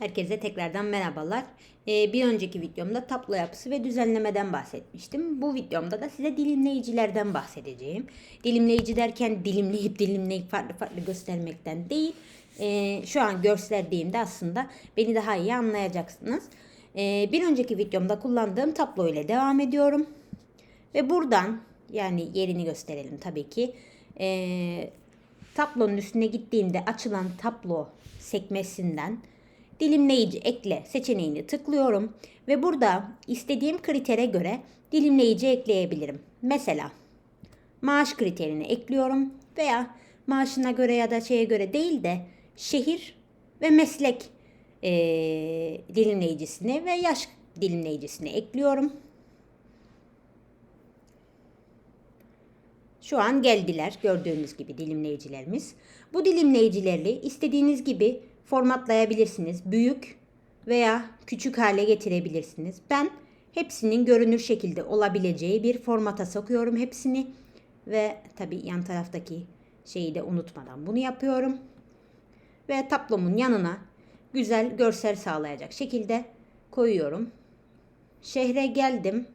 Herkese tekrardan merhabalar. Ee, bir önceki videomda tablo yapısı ve düzenlemeden bahsetmiştim. Bu videomda da size dilimleyicilerden bahsedeceğim. Dilimleyici derken dilimleyip dilimleyip farklı farklı göstermekten değil. Ee, şu an gösterdiğimde aslında beni daha iyi anlayacaksınız. Ee, bir önceki videomda kullandığım tablo ile devam ediyorum. Ve buradan yani yerini gösterelim tabii ki. Ee, tablonun üstüne gittiğimde açılan tablo sekmesinden dilimleyici ekle seçeneğini tıklıyorum ve burada istediğim kritere göre dilimleyici ekleyebilirim. Mesela maaş kriterini ekliyorum veya maaşına göre ya da şeye göre değil de şehir ve meslek eee dilimleyicisini ve yaş dilimleyicisini ekliyorum. Şu an geldiler gördüğünüz gibi dilimleyicilerimiz. Bu dilimleyicileri istediğiniz gibi formatlayabilirsiniz. Büyük veya küçük hale getirebilirsiniz. Ben hepsinin görünür şekilde olabileceği bir formata sokuyorum hepsini. Ve tabi yan taraftaki şeyi de unutmadan bunu yapıyorum. Ve tablomun yanına güzel görsel sağlayacak şekilde koyuyorum. Şehre geldim.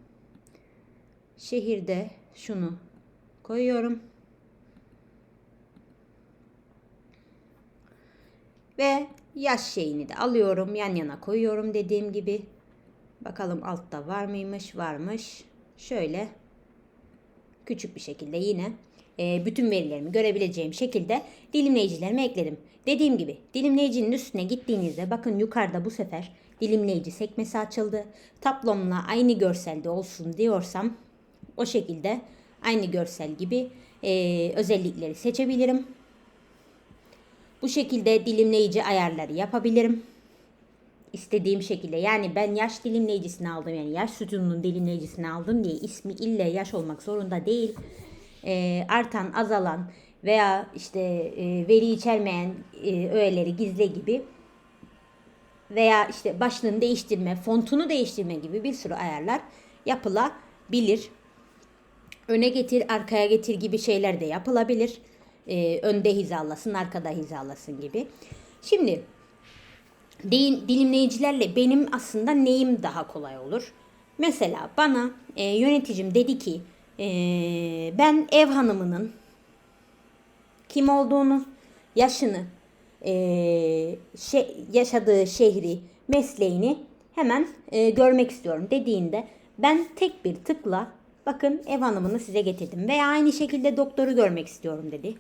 Şehirde şunu koyuyorum. Ve yaş şeyini de alıyorum. Yan yana koyuyorum dediğim gibi. Bakalım altta var mıymış? Varmış. Şöyle küçük bir şekilde yine e, bütün verilerimi görebileceğim şekilde dilimleyicilerimi ekledim. Dediğim gibi dilimleyicinin üstüne gittiğinizde bakın yukarıda bu sefer dilimleyici sekmesi açıldı. Tablomla aynı görselde olsun diyorsam o şekilde aynı görsel gibi e, özellikleri seçebilirim. Bu şekilde dilimleyici ayarları yapabilirim. İstediğim şekilde yani ben yaş dilimleyicisini aldım yani yaş sütununun dilimleyicisini aldım diye ismi ille yaş olmak zorunda değil. E, artan azalan veya işte e, veri içermeyen e, öğeleri gizle gibi veya işte başlığını değiştirme, fontunu değiştirme gibi bir sürü ayarlar yapılabilir. Öne getir, arkaya getir gibi şeyler de yapılabilir. Ee, önde hizalasın, arkada hizalasın gibi. Şimdi dilimleyicilerle benim aslında neyim daha kolay olur? Mesela bana e, yöneticim dedi ki e, ben ev hanımının kim olduğunu, yaşını, e, şey, yaşadığı şehri, mesleğini hemen e, görmek istiyorum dediğinde ben tek bir tıkla bakın ev hanımını size getirdim veya aynı şekilde doktoru görmek istiyorum dedi.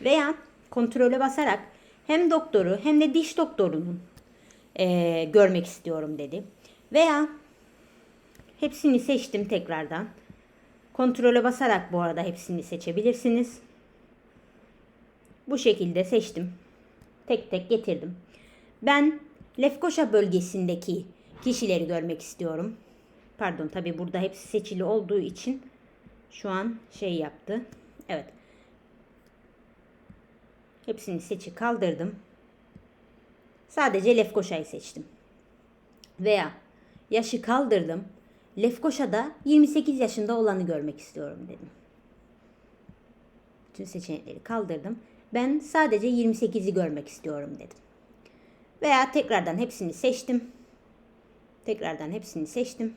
Veya kontrole basarak hem doktoru hem de diş doktorunun e, görmek istiyorum dedi. Veya hepsini seçtim tekrardan. Kontrole basarak bu arada hepsini seçebilirsiniz. Bu şekilde seçtim. Tek tek getirdim. Ben Lefkoşa bölgesindeki kişileri görmek istiyorum. Pardon tabi burada hepsi seçili olduğu için şu an şey yaptı. Evet. Hepsini seçi kaldırdım. Sadece Lefkoşa'yı seçtim. Veya yaşı kaldırdım. Lefkoşa'da 28 yaşında olanı görmek istiyorum dedim. Bütün seçenekleri kaldırdım. Ben sadece 28'i görmek istiyorum dedim. Veya tekrardan hepsini seçtim. Tekrardan hepsini seçtim.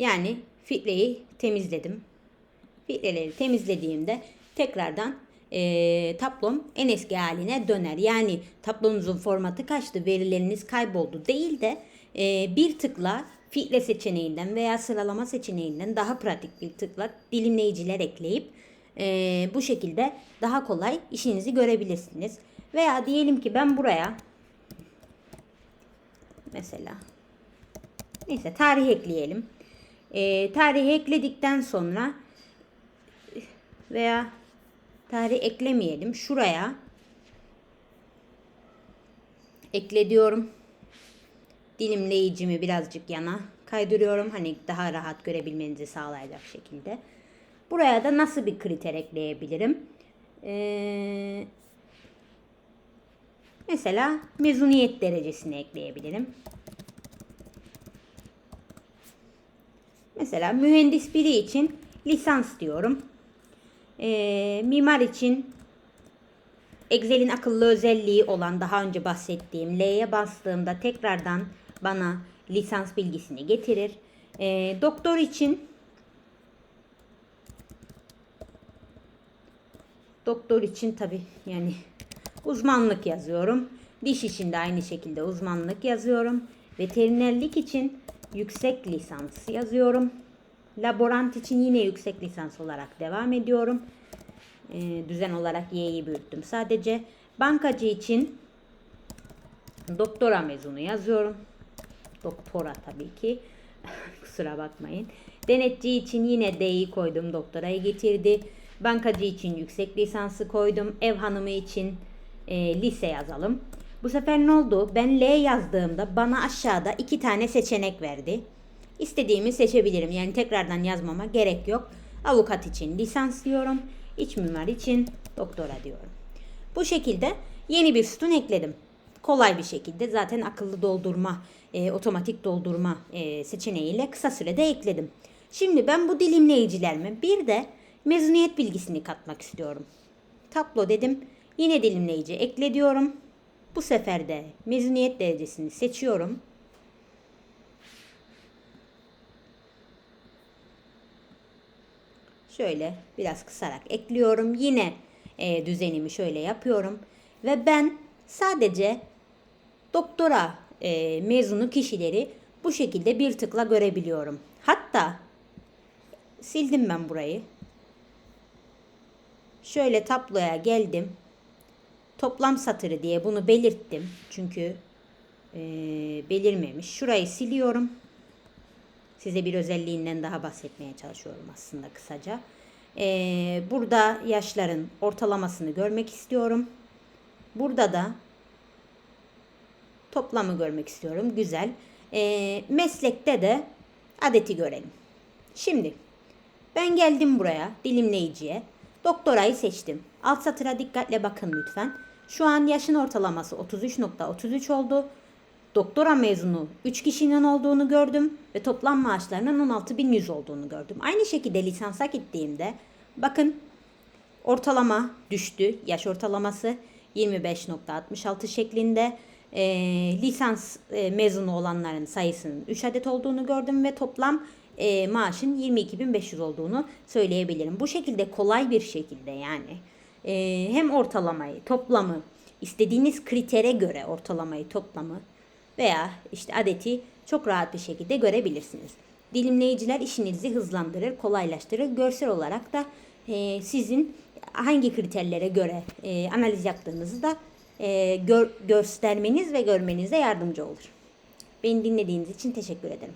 Yani filtreyi temizledim. Filtreleri temizlediğimde tekrardan e, tablom en eski haline döner. Yani tablonuzun formatı kaçtı, verileriniz kayboldu değil de e, bir tıkla filtre seçeneğinden veya sıralama seçeneğinden daha pratik bir tıkla dilimleyiciler ekleyip e, bu şekilde daha kolay işinizi görebilirsiniz. Veya diyelim ki ben buraya mesela neyse tarih ekleyelim. E, tarihi ekledikten sonra veya tarih eklemeyelim. Şuraya ekle diyorum. Dilimleyicimi birazcık yana kaydırıyorum. Hani daha rahat görebilmenizi sağlayacak şekilde. Buraya da nasıl bir kriter ekleyebilirim? Ee, mesela mezuniyet derecesini ekleyebilirim. Mesela mühendis biri için lisans diyorum. E, mimar için Excel'in akıllı özelliği olan daha önce bahsettiğim L'ye bastığımda tekrardan bana lisans bilgisini getirir. Ee, doktor için doktor için tabi yani uzmanlık yazıyorum. Diş için de aynı şekilde uzmanlık yazıyorum. Veterinerlik için yüksek lisans yazıyorum. Laborant için yine yüksek lisans olarak devam ediyorum. Ee, düzen olarak Y'yi büyüttüm sadece. Bankacı için doktora mezunu yazıyorum. Doktora tabii ki. Kusura bakmayın. Denetçi için yine D'yi koydum. Doktorayı getirdi. Bankacı için yüksek lisansı koydum. Ev hanımı için e, lise yazalım. Bu sefer ne oldu? Ben L yazdığımda bana aşağıda iki tane seçenek verdi. İstediğimi seçebilirim. Yani tekrardan yazmama gerek yok. Avukat için lisans diyorum. İç mimar için doktora diyorum. Bu şekilde yeni bir sütun ekledim. Kolay bir şekilde zaten akıllı doldurma, e, otomatik doldurma e, seçeneğiyle kısa sürede ekledim. Şimdi ben bu dilimleyicilerime bir de mezuniyet bilgisini katmak istiyorum. Tablo dedim. Yine dilimleyici ekle diyorum. Bu sefer de mezuniyet derecesini seçiyorum. Şöyle biraz kısarak ekliyorum. Yine e, düzenimi şöyle yapıyorum. Ve ben sadece doktora e, mezunu kişileri bu şekilde bir tıkla görebiliyorum. Hatta sildim ben burayı. Şöyle tabloya geldim. Toplam satırı diye bunu belirttim. Çünkü e, belirmemiş. Şurayı siliyorum. Size bir özelliğinden daha bahsetmeye çalışıyorum aslında kısaca. Ee, burada yaşların ortalamasını görmek istiyorum. Burada da toplamı görmek istiyorum. Güzel. Ee, meslekte de adeti görelim. Şimdi ben geldim buraya dilimleyiciye. Doktorayı seçtim. Alt satıra dikkatle bakın lütfen. Şu an yaşın ortalaması 33.33 oldu doktora mezunu 3 kişinin olduğunu gördüm ve toplam maaşlarının 16.100 olduğunu gördüm. Aynı şekilde lisansa gittiğimde bakın ortalama düştü. Yaş ortalaması 25.66 şeklinde. E, lisans e, mezunu olanların sayısının 3 adet olduğunu gördüm ve toplam e, maaşın 22.500 olduğunu söyleyebilirim. Bu şekilde kolay bir şekilde yani e, hem ortalamayı, toplamı, istediğiniz kritere göre ortalamayı, toplamı veya işte adeti çok rahat bir şekilde görebilirsiniz. Dilimleyiciler işinizi hızlandırır, kolaylaştırır. Görsel olarak da e, sizin hangi kriterlere göre e, analiz yaptığınızı da e, gör, göstermeniz ve görmenize yardımcı olur. Beni dinlediğiniz için teşekkür ederim.